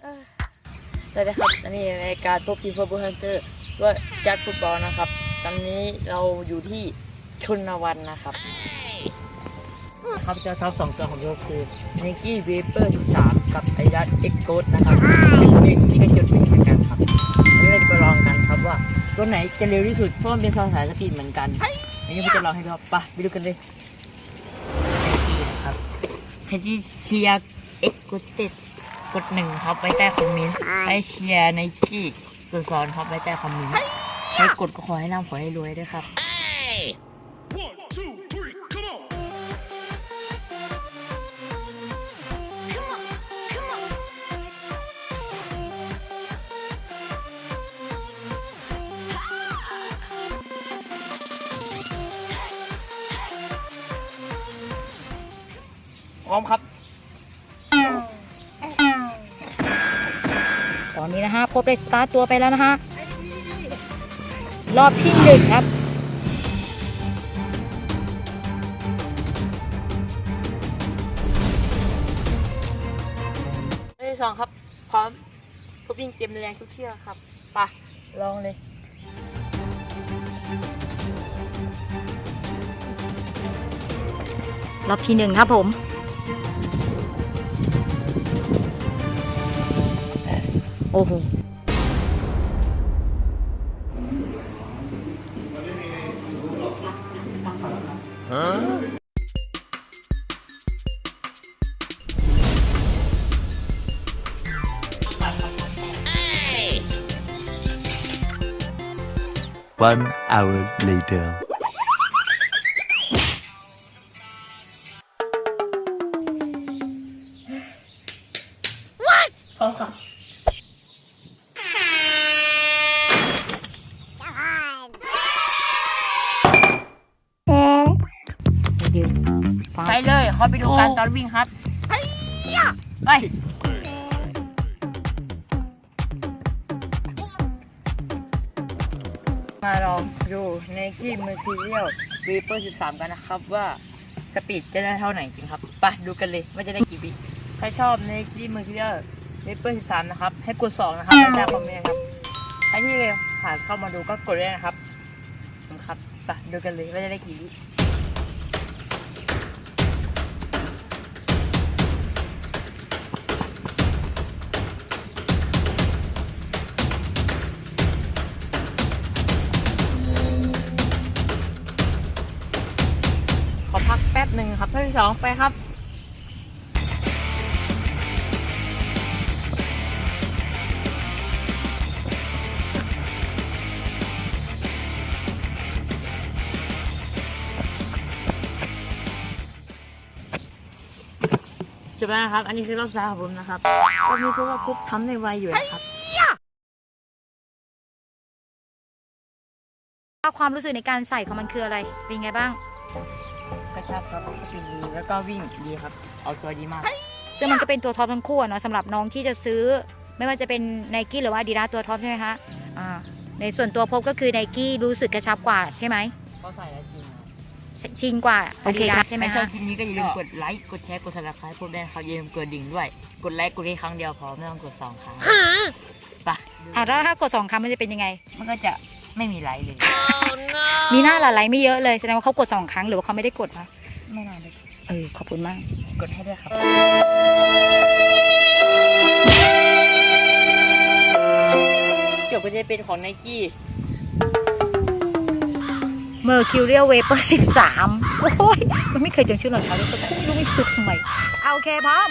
สวัสดีครับ อันนี้รายการพบพีฟอร์บูฮันเตอร์ว่าจัดฟุตบอลนะครับ ตอนนี้เราอยู่ที่ชนวันนะครับ ครับเจ้าท็อปสองตัวของเราคือไนกี้เวเปอร์13กับไอรัสเอ็กโกดนะครับนี่นี่ก็จุดหนึ่งเหมือนกันครับวันนี้เราจะไปลองกันครับว่าตัวไหนจะเร็วที่สุดเพราะมันเป็นสายสปีดเหมือนกันอันนี้ผมจะลองให้ดูครับไปไปดูกันเลยนะครับใครที่เชียร์เอ็กโกเต็ด กดหนึ่งครับไว้ใต้คอมเมนต์ใครเชียร์ไนกี้กดสอนครับไว้ใต้คอมเมนต์ใครกดก็ขอให้ร่ำขอให้รวยด้วยครับ One, two, three, come on! Come on, come on. พร้อมครับ อนนี้นะฮะพบได้สตาร์ตัวไปแล้วนะฮะรอบที่หนึ่งครับเอ้ยสองครับ พร้อมทุบยิงเต็มแรงทุกเที่ยวครับไปลองเลยรอบที่หนึ่งครับผม โอ้โห One hour later. พร้อ เดี๋ยวฟ้าไปเลยเขาไปดูการตอนวิ่งครับ ไป มาลองดูในกี้มือทีเรียลวีเปอร์13 กันนะครับว่าสปีดจะได้เท่าไหร่จริงครับไปดูกันเลยว่าจะได้กี่วิใครชอบในกี้มือทีเรียลวีเปอร์13 นะครับ ให้กด 2 นะครับแล้วแต่คอมเมนต์ครับใครที่ผ่านเข้ามาดูก็กดด้วยนะครับขอบคุณครับไปดูกันเลยว่าจะได้กี่วิ หนึ่งครับท่านที่สองไปครับจบแล้วนะครับ อันนี้คือรอบซ้ายของผมนะครับรอบนี้คือว่าพุบทำในไวอยู่นะครับ ความรู้สึกในการใส่ของมันคืออะไร เป็นไงบ้าง กระชับครับสปีดดีแล้วก็วิ่งดีครับ เอาตัวดีมาก ซึ่งมันก็เป็นตัวท็อปทั้งคู่อะเนาะสำหรับน้องที่จะซื้อ ไม่ว่าจะเป็นไนกี้หรือว่าดีดาตัวท็อปใช่ไหมคะอ่าในส่วนตัวพบก็คือไนกี้รู้สึกกระชับกว่าใช่ไหมเขาใส่แล้วจริงนะชินกว่าโอเคครับใช่ไหมใครชอบคะ คลิปนี้ก็อย่าลืมกดไลค์กดแชร์กดซับสไครต์พวกได้นะครับอย่าลืมกดดิ่งด้วย กดไลค์กดได้ครั้งเดียวพอไม่ต้องกดสองครั้งไปอ่าแล้วถ้ากดสองครั้งมันจะเป็นยังไง มันก็จะ ไม่มีไลค์เลย มีหน้าละไลค์ไม่เยอะเลยแสดงว่าเขากดสองครั้งหรือว่าเขาไม่ได้กดคะไม่นานเลยเออขอบคุณมาก กดให้ด้วยครับ จบก็จะเป็นของไนกี้ Mercurial Vapor 13 โอ้ย มันไม่เคยจำชื่อรองเท้าด้วยซ้ำไม่รู้ไม่รู้ทำไม เอาโอเคพร้อม